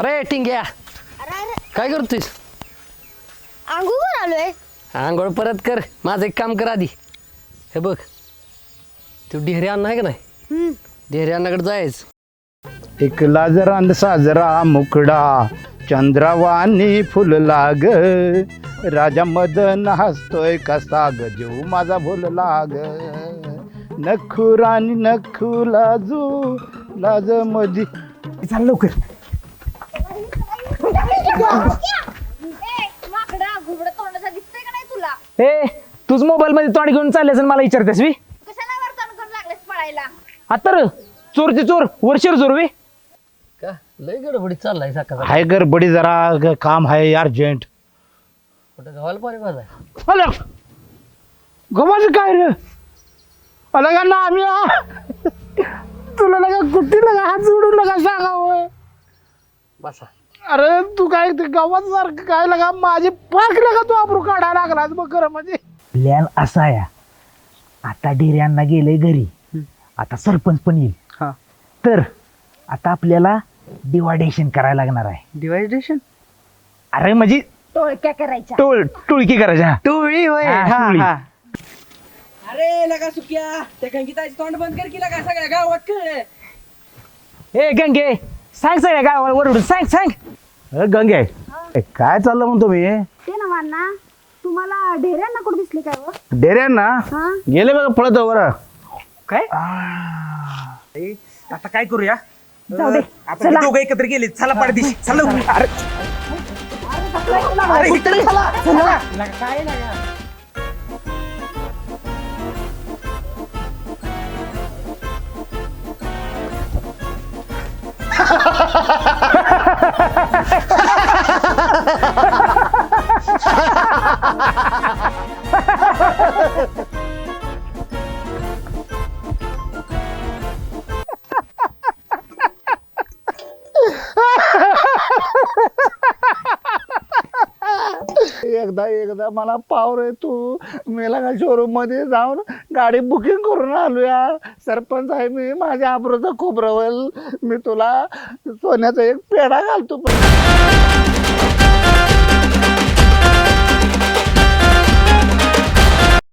अरे टिंग्या अरे अरे. काय करतोयस? अंगूवर आलोय. आंघोळ परत कर. माझं एक काम कर आधी. हे बघ. तू डिहरी अण्णा आहे का नाही? हम्म. डिहरी अण्णाकडे जायच. एक लाजरांद साजरा मुकडा चंद्रावानी फुलला ग राजा मदन हसतोय कसा ग जीव माझा भुलला ग नखू राणी नखू लाजू लाज मजी. चाल लवकर. माकडा घुबड तोंडाचा दिसतंय का नाही तुला ए तूच मोबाईल मध्ये तोंड घेऊन चाललेस आणि मला विचारतेस मी कशाला वर्तन करून लागलेस पळायला आता र चोर ते चोर वर्षर चोर वे. का? लय गडबडीत चाललाय सकाळ हाय गडबडी जरा ग- काम आहे अर्जंट कुठं गावाला पाणी पाजाय अला गव्हाचं काय रे? अला का ना आम्ही? आ? तुला लगा कुठे लगा? हात जोडून लगा सांगावं. बसा. अरे तू काय ते गावात सारखं काय लगा? माझी पाक लगा तू आबरू काढायला लागला मग खरं म्हणजे. प्लॅन असा आहे. आता डेऱ्यांना गेले घरी. आता सरपंच पण येईल. तर आता आपल्याला डिवायडेशन करायला लागणार आहे. डिवायडेशन अरे म्हणजे टोळक्या करायच्या. टोळ टोळकी करायच्या. टोळी होय. हा, हा, टोळी. हा. अरे लगा सुक्या त्या कंकिताची तोंड बंद कर की लगा सगळ्या गावात कळलं ए गंगे! सांग सगळ्या गावाला वरडून. सांग सांग. गंगे. ए, काय चाललं म्हणतो मी? ते ना मान्ना तुम्हाला ढेऱ्यांना कुठे दिसले काय व डेऱ्यांना हा. गेले बघा पळत बरं काय? ए, आता काय करूया? जाऊ दे. आपण चला. दोघं एकत्र गेले. चला पाडदिशी चला अरे अरे, इकडे चला. लगा, काय लगा? एकदा एकदा मला पावर आहे तू. मेला का शोरूममध्ये जाऊन गाडी बुकिंग करून आलोया सरपंच आहे मी माझ्या आबरोचं खोबरवल मी तुला सोन्याचा एक पेढा घालतो पण.